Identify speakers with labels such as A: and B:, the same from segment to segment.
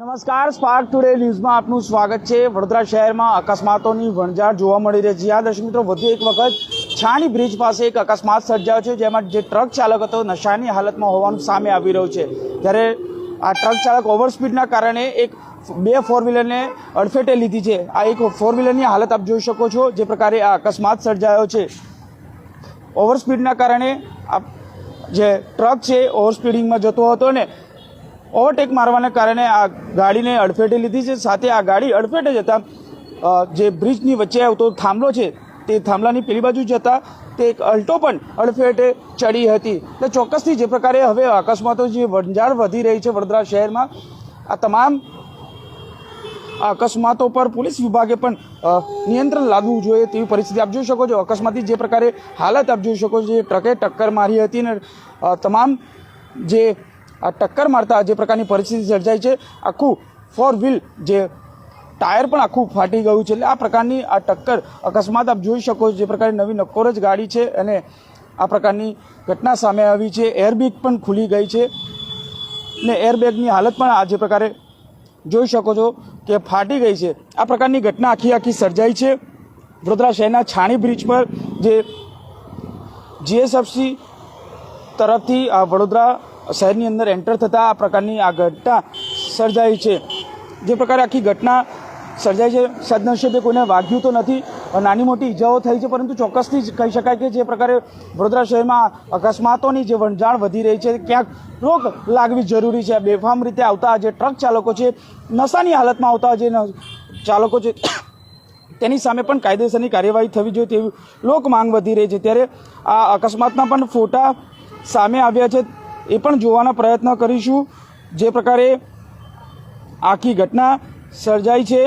A: નમસ્કાર spark today ન્યૂઝમાં આપનું સ્વાગત છે. વડોદરા શહેરમાં અકસ્માતોની વણઝાર જોવા મળી રહી છે. આ દર્શક મિત્રો, વધુ એક વખત છાણી બ્રિજ પાસે એક અકસ્માત સર્જાયો છે, જેમાં જે ટ્રક ચાલક હતો, નશાની હાલતમાં હોવાનું સામે આવી રહ્યું છે. ત્યારે આ ટ્રક ચાલક ઓવરસ્પીડના કારણે એક બે ફોર વ્હીલરને અડફેટે લીધી છે. આ એક ફોર વ્હીલરની હાલત આપ જોઈ શકો છો, જે પ્રકારે આ અકસ્માત સર્જાયો છે. ઓવર સ્પીડના કારણે આ જે ટ્રક છે ઓવરસ્પીડિંગમાં જતો હતો ને ઓવરટેક મારવાને કારણે આ ગાડીને અડફેટે લીધી છે. સાથે આ ગાડી અડફેટે જતાં જે બ્રિજની વચ્ચે આવતો થાંભલો છે, તે થાંભલાની પેલી બાજુ જતાં તે એક અલ્ટો પણ અડફેટે ચડી હતી. એટલે ચોક્કસથી જે પ્રકારે હવે અકસ્માતો જે વંજાળ વધી રહી છે વડોદરા શહેરમાં, આ તમામ અકસ્માતો પર પોલીસ વિભાગે પણ નિયંત્રણ લાદવું જોઈએ તેવી પરિસ્થિતિ આપ જોઈ શકો છો. અકસ્માતની જે પ્રકારે હાલત આપ જોઈ શકો છો, જે ટ્રકે ટક્કર મારી હતી અને તમામ જે આ ટક્કર મારતા જે પ્રકારની પરિસ્થિતિ સર્જાઈ છે, આખું ફોર વ્હીલ જે ટાયર પણ આખું ફાટી ગયું છે. એટલે આ પ્રકારની આ ટક્કર અકસ્માત આપ જોઈ શકો છો, જે પ્રકારની નવી નક્કોર જ ગાડી છે અને આ પ્રકારની ઘટના સામે આવી છે. એરબેગ પણ ખુલી ગઈ છે ને એરબેગની હાલત પણ આ જે પ્રકારે જોઈ શકો છો કે ફાટી ગઈ છે. આ પ્રકારની ઘટના આખી આખી સર્જાઈ છે. વડોદરા શહેરના છાણી બ્રિજ પર જે જીએસએફસી તરફથી આ વડોદરા શહેરની અંદર એન્ટર થતાં આ પ્રકારની આ ઘટના સર્જાઈ છે. જે પ્રકારે આખી ઘટના સર્જાઈ છે. સદનસીબે કોઈને વાગ્યું તો નથી નાની મોટી ઈજાઓ થઈ છે, પરંતુ ચોક્કસથી જ કહી શકાય કે જે પ્રકારે વડોદરા શહેરમાં અકસ્માતોની જે વણઝાણ વધી રહી છે, ક્યાંક રોક લાગવી જરૂરી છે. બેફામ રીતે આવતા જે ટ્રક ચાલકો છે, નશાની હાલતમાં આવતા જે ચાલકો છે, તેની સામે પણ કાયદેસરની કાર્યવાહી થવી જોઈએ તેવી લોક માંગ વધી રહી છે. ત્યારે આ અકસ્માતના પણ ફોટા સામે આવ્યા છે. એ પણ જોવાના પ્રયત્ન કરીશું. જે પ્રકારે આખી ઘટના સર્જાઈ છે.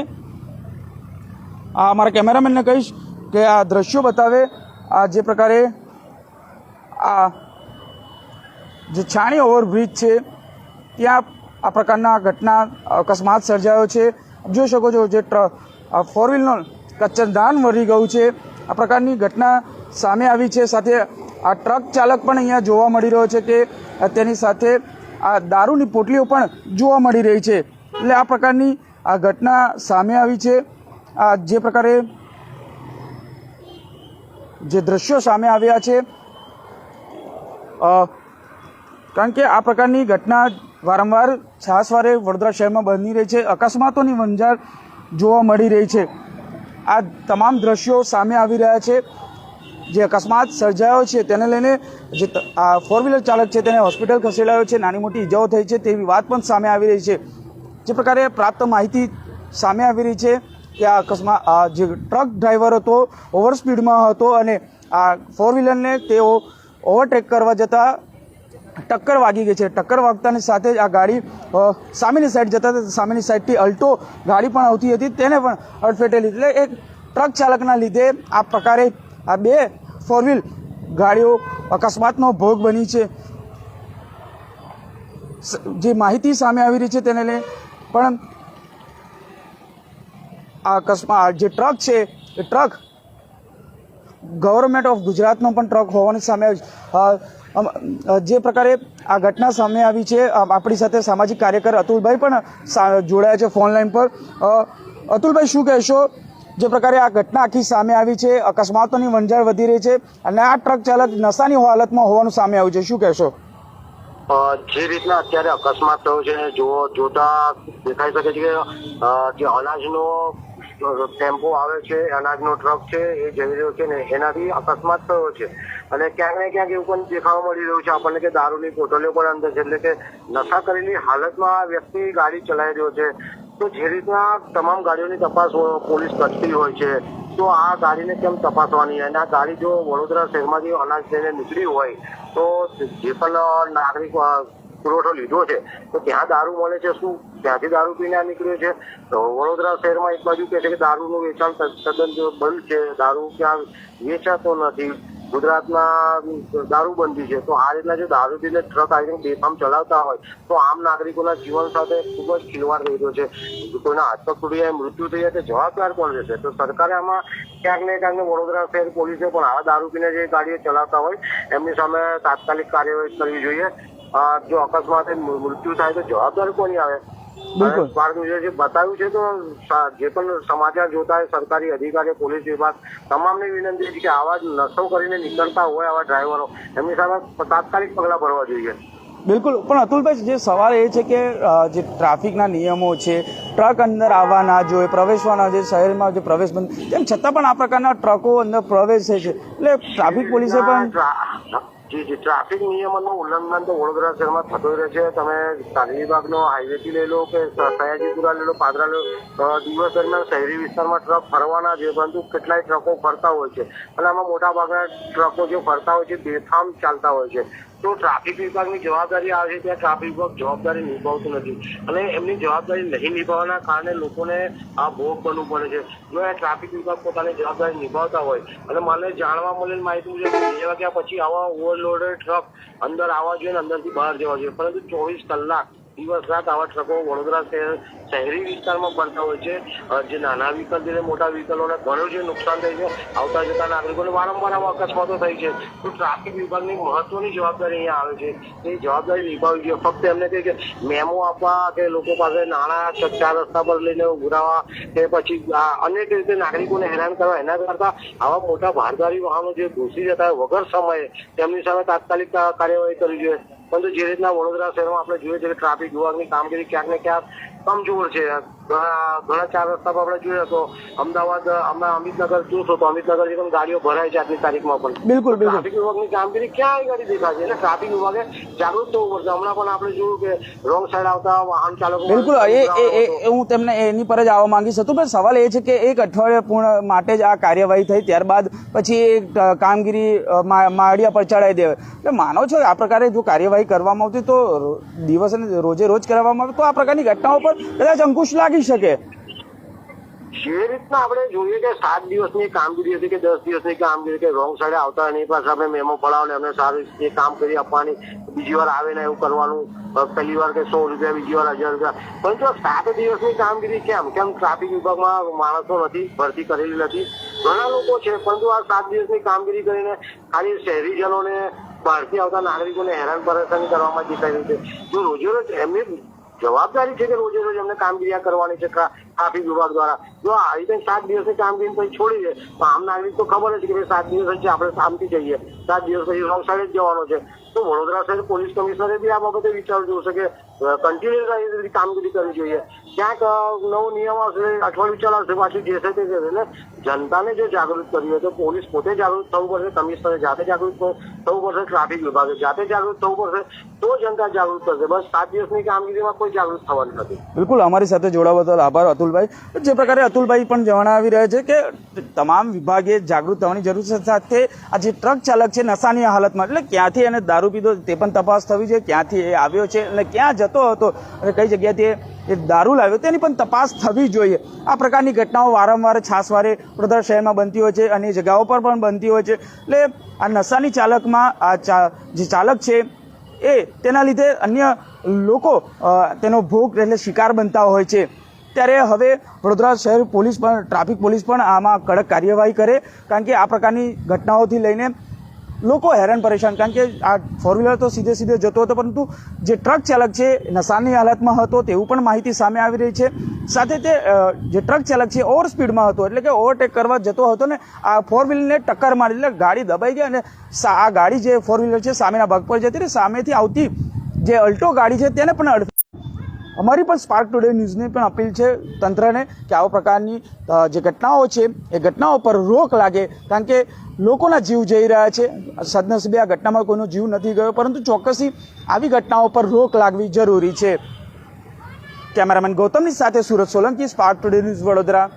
A: આ મારા કેમેરામેનને કહીશ કે આ દ્રશ્યો બતાવે, આ જે પ્રકારે આ જે છાણી ઓવરબ્રિજ છે, ત્યાં આ પ્રકારના ઘટના અકસ્માત સર્જાયો છે. જોઈ શકો છો જે ટ્ર ફોર વ્હીલનો કચ્ચરદાન વળી ગયું છે. આ પ્રકારની ઘટના સામે આવી છે. સાથે આ ટ્રક ચાલક પણ અહીંયા જોવા મળી રહ્યો છે કે તેની સાથે આ દારૂની પોટલીઓ પણ જોવા મળી રહી છે. એટલે આ પ્રકારની આ ઘટના સામે આવી છે. આ જે પ્રકારે જે દ્રશ્યો સામે આવ્યા છે કારણ કે આ પ્રકારની ઘટના વારંવાર છાસવારે વડોદરા શહેરમાં બની રહી છે. અકસ્માતોની વંજાર જોવા મળી રહી છે. આ તમામ દ્રશ્યો સામે આવી રહ્યા છે. જે અકસ્માત સર્જાયો છે તેને લઈને જે આ ફોર વ્હીલર ચાલક છે તેને હોસ્પિટલ ખસેડાયો છે, નાની મોટી ઇજાઓ થઈ છે તેવી વાત પણ સામે આવી રહી છે. જે પ્રકારે પ્રાપ્ત માહિતી સામે આવી રહી છે કે આ અકસ્માત જે ટ્રક ડ્રાઈવર હતો ઓવર સ્પીડમાં હતો અને આ ફોર વ્હીલરને તેઓ ઓવરટેક કરવા જતાં ટક્કર વાગી ગઈ છે. ટક્કર વાગતાની સાથે જ આ ગાડી સામેની સાઈડ જતા સામેની સાઈડથી અલ્ટો ગાડી પણ આવતી હતી. તેને પણ અડફેટે લીધી એટલે એક ટ્રક ચાલકના લીધે આ પ્રકારે આ બે ફોર વ્હીલ ગાડીઓ અકસ્માતનો ભોગ બની છે. જે માહિતી સામે આવી રહી છે તેને લઈને પણ આ અકસ્માત જે ટ્રક છે, એ ટ્રક ગવર્મેન્ટ ઓફ ગુજરાતનો પણ ટ્રક હોવાની સામે જે પ્રકારે આ ઘટના સામે આવી છે આપણી સાથે સામાજિક કાર્યકર અતુલભાઈ પણ જોડાયા છે ફોન લાઈન પર. અતુલભાઈ, શું કહેશો? જે પ્રકારે આ ઘટના આખી સામે આવી છે, અકસ્માતોની વંજાર વધી રહી છે અને આ ટ્રક ચાલક નશાની હાલતમાં હોવાનું સામે આવ્યું છે. શું કહેશો?
B: જે રીતના અત્યારે અકસ્માત થયો છે જો જોતા દેખાઈ શકે છે કે જે અનાજનો ટેમ્પો આવે છે, અનાજનો ટ્રક છે, એ જઈ રહ્યો છે ને એનાથી અકસ્માત થયો છે. અને ક્યાંક ને ક્યાંક એવું પણ દેખાવા મળી રહ્યું છે આપણને કે દારૂની બોટલો પણ અંદર છે, એટલે કે નશા કરેલી હાલતમાં વ્યક્તિ ગાડી ચલાવી રહ્યો છે. તો જે રીતના તમામ ગાડીઓની તપાસ પોલીસ કરતી હોય છે, તો આ ગાડીને કેમ તપાસવાની? અને આ ગાડી જો વડોદરા શહેરમાંથી અનાજ લઈને નીકળી હોય, તો જે પણ નાગરિક પુરવઠો લીધો છે, તો ત્યાં દારૂ મળે છે શું? ત્યાંથી દારૂ પીને આ નીકળ્યો છે. તો વડોદરા શહેરમાં એક બાજુ કહે છે કે દારૂનું વેચાણ તદ્દન બંધ છે, દારૂ ક્યાં વેચાતો નથી. ગુજરાતમાં દારૂબંધી છે, તો આ રીતના જો દારૂ પીને ટ્રક આવીને બેફામ ચલાવતા હોય, તો આમ નાગરિકોના જીવન સાથે ખૂબ જ ખીલવાડ થઈ રહ્યો છે. કોઈના હાથ પગ તૂટી જાય, મૃત્યુ થઈ જાય, તો જવાબદાર કોણ રહેશે? તો સરકારે આમાં ક્યાંક ને ક્યાંક વડોદરા શહેર પોલીસે પણ આવા દારૂ પીને જે ગાડીઓ ચલાવતા હોય, એમની સામે તાત્કાલિક કાર્યવાહી કરવી જોઈએ. જો અકસ્માતે મૃત્યુ થાય તો જવાબદાર કોની આવે?
A: બિલકુલ.
B: જે બતાવ્યું છે તો જે પણ સમાચાર જોતા હોય સરકારી અધિકારી પોલીસ વિભાગ તમામને વિનંતી છે કે આવા નશો કરીને નીકળતા હોય આવા ડ્રાઈવરો. એમની સામે તાત્કાલિક પગલાં ભરવા જોઈએ.
A: બિલકુલ. પણ અતુલભાઈ જે સવાલ એ છે કે જે ટ્રાફિકના નિયમો છે ટ્રક અંદર આવવા ના જોઈએ પ્રવેશવાના જોઈએ શહેરમાં જે પ્રવેશ બંધ તેમ છતાં પણ આ પ્રકારના ટ્રકો અંદર પ્રવેશે છે. એટલે ટ્રાફિક પોલીસે પણ
B: જી જી ટ્રાફિક નિયમોનું ઉલ્લંઘન તો વડોદરા શહેરમાં થતું રહે છે. તમે વિભાગનો હાઈવેથી લઈ લો કે સયાજીપુરા લઈ લો, પાદરા લો દિવસ દરમિયાન શહેરી વિસ્તારમાં ટ્રક ફરવાના છે, પરંતુ કેટલાય ટ્રકો ફરતા હોય છે. અને આમાં મોટા ભાગના ટ્રકો જે ફરતા હોય છે, બેફામ ચાલતા હોય છે. તો ટ્રાફિક વિભાગની જવાબદારી આવે છે ત્યાં ટ્રાફિક વિભાગ જવાબદારી નિભાવતું નથી. અને એમની જવાબદારી નહીં નિભાવવાના કારણે લોકોને આ ભોગ બનવું પડે છે. જો આ ટ્રાફિક વિભાગ પોતાની જવાબદારી નિભાવતા હોય, અને મને જાણવા મળેલ માહિતી મુજબ બે વાગ્યા પછી આવા ઓવરલોડેડ ટ્રક અંદર આવવા જોઈએ અને અંદરથી બહાર જવા જોઈએ. પરંતુ ચોવીસ કલાક દિવસ રાત આવા ટ્રકો વડોદરા શહેર શહેરી વિસ્તારમાં પડતા હોય છે. જે નાના વ્હીકલ છે, મોટા વ્હીકલોને ઘણું જે નુકસાન થાય છે, આવતા જતા નાગરિકોને વારંવાર આવા અકસ્માતો થાય છે. તો ટ્રાફિક વિભાગની મહત્વની જવાબદારી અહીંયા આવે છે. એ જવાબદારી નિભાવવી જોઈએ ફક્ત એમને કહે કે મેમો આપવા કે લોકો પાસે નાણાં ચાર રસ્તા પર લઈને ઉભરાવા કે પછી અનેક રીતે નાગરિકોને હેરાન કરવા, એના કરતા આવા મોટા ભારદારી વાહનો જે ઘૂસી જતા વગર સમયે, તેમની સામે તાત્કાલિક કાર્યવાહી કરવી જોઈએ. પરંતુ જે રીતના વડોદરા શહેરમાં આપણે જોઈએ છીએ કે ટ્રાફિક વિભાગની કામગીરી ક્યાંક ને ક્યાંક કમજોર છે. ઘણા ઘણા ચાર રસ્તા પર આપણે જોઈએ તો અમદાવાદ હમણાં અમિતનગર જોશો તો અમિતનગરથી પણ ગાડીઓ ભરાય છે આજની તારીખમાં પણ.
A: બિલકુલ
B: ટ્રાફિક વિભાગની કામગીરી ક્યાં ગાડી દેખાશે એટલે ટ્રાફિક વિભાગે જાગૃત થવું પડશે. હમણાં પણ આપણે જોયું કે રોંગ સાઈડ આવતા વાહન ચાલકો
A: બિલકુલ એ હું તેમને એની પર જ આવવા માંગીશ હતું. પણ સવાલ એ છે કે એક અઠવાડિયા પૂર્ણ માટે જ આ કાર્યવાહી થઈ. ત્યારબાદ પછી એ કામગીરી માળિયા પર ચડાવી દેવાય. એટલે માનો છો આ પ્રકારે જો કાર્યવાહી કરવામાં આવતી તો દિવસ રોજે રોજ કરવામાં આવે તો આ પ્રકારની ઘટનાઓ પર કદાચ અંકુશ લાગી? શકે?
B: જે રીતના આપણે જોઈએ કે સાત દિવસની કામગીરી હતી કે દસ દિવસની કામગીરી કે રોંગ સાઈડે આવતા એની પાસે આપણે મેમો પડાવો ને એમને સારી રીતે કામ કરી આપવાની, બીજી વાર આવે ને એવું કરવાનું, પહેલી વાર કે સો રૂપિયા, બીજી વાર હજાર રૂપિયા. પરંતુ સાત દિવસની કામગીરી કેમ? કેમ ટ્રાફિક વિભાગમાં માણસો નથી, ભરતી કરેલી નથી? ઘણા લોકો છે, પરંતુ આ સાત દિવસની કામગીરી કરીને ખાલી શહેરીજનોને બહારથી આવતા નાગરિકોને હેરાન પરેશાની કરવામાં દેખાઈ રહ્યું છે. જો રોજે રોજ એમની જવાબદારી છે કે રોજે રોજ એમને કામગીરી કરવાની છે ટ્રાફિક વિભાગ દ્વારા. જો આ રીતે સાત દિવસની કામગીરી પછી છોડી દે, તો આમ નાગરિક તો ખબર જ છે કે સાત દિવસ છે આપણે શાંતિ જઈએ. સાત દિવસ પછી રોંગ જ જવાનો છે. તો વડોદરા શહેર પોલીસ કમિશનરે બી આ બાબતે વિચારવું જોશે કે કન્ટિન્યુઅસ આવી રીતે કામગીરી કરવી જોઈએ. ક્યાંક નવો નિયમ આવશે, અઠવાડિયું ચલાવશે પાછું જે છે તે જનતાને જો જાગૃત કરવી હોય તો પોલીસ પોતે જાગૃત થવું પડશે, કમિશનરે જાતે જાગૃત થવું પડશે, ટ્રાફિક વિભાગે જાતે જાગૃત થવું પડશે, તો જનતા જાગૃત થશે બસ સાત દિવસની કામગીરીમાં કોઈ જાગૃત થવાની નથી.
A: બિલકુલ, અમારી સાથે જોડાવા બદલ આભાર અતુલભાઈ. જે પ્રકારે અતુલભાઈ પણ જણાવી રહ્યા છે કે તમામ વિભાગે જાગૃત થવાની જરૂર છે. સાથે આ જે ટ્રક ચાલક છે, નશાની હાલતમાં, એટલે ક્યાંથી એને દારૂ પીધો તે પણ તપાસ થવી છે ક્યાંથી એ આવ્યો છે અને ક્યાં જતો હતો અને કઈ જગ્યાથી એ દારૂ લાવ્યો, તેની પણ તપાસ થવી જોઈએ. આ પ્રકારની ઘટનાઓ વારંવાર છાસવારે વડોદરા શહેરમાં બનતી હોય છે અને જગાઓ પર પણ બનતી હોય છે. એટલે આ નશાની ચાલકમાં આ જે ચાલક છે, એ તેના લીધે અન્ય લોકો તેનો ભોગ એટલે શિકાર બનતા હોય છે. ત્યારે હવે વડોદરા શહેર પોલીસ પણ, ટ્રાફિક પોલીસ પણ આમાં કડક કાર્યવાહી કરે, કારણ કે આ પ્રકારની ઘટનાઓથી લઈને લોકો હેરાન પરેશાન, કારણ કે આ ફોર વ્હીલર તો સીધે સીધે જતો હતો, પરંતુ જે ટ્રક ચાલક છે, નશાની હાલતમાં હતો, તેવું પણ માહિતી સામે આવી રહી છે. સાથે તે જે ટ્રક ચાલક છે, ઓવર સ્પીડમાં હતો, એટલે કે ઓવરટેક કરવા જતો હતો ને, આ ફોર વ્હીલરને ટક્કર મારી, એટલે ગાડી દબાઈ ગઈ અને આ ગાડી જે ફોર વ્હીલર છે, સામેના ભાગ પર જતી રહી, સામેથી આવતી જે અલ્ટો ગાડી છે, તેને પણ અમારી પણ સ્પાર્ક ટુડે ન્યૂઝની પણ અપીલ છે તંત્રને કે આવા પ્રકારની જે ઘટનાઓ છે, એ ઘટનાઓ પર રોક લાગે. કારણ કે લોકોના જીવ જઈ રહ્યા છે. સદનસીબે આ ઘટનામાં કોઈનો જીવ નથી ગયો, પરંતુ ચોક્કસી આવી ઘટનાઓ પર રોક લાગવી જરૂરી છે. કેમેરામેન ગૌતમની સાથે Surat Solanki Spark Today News Vadodara.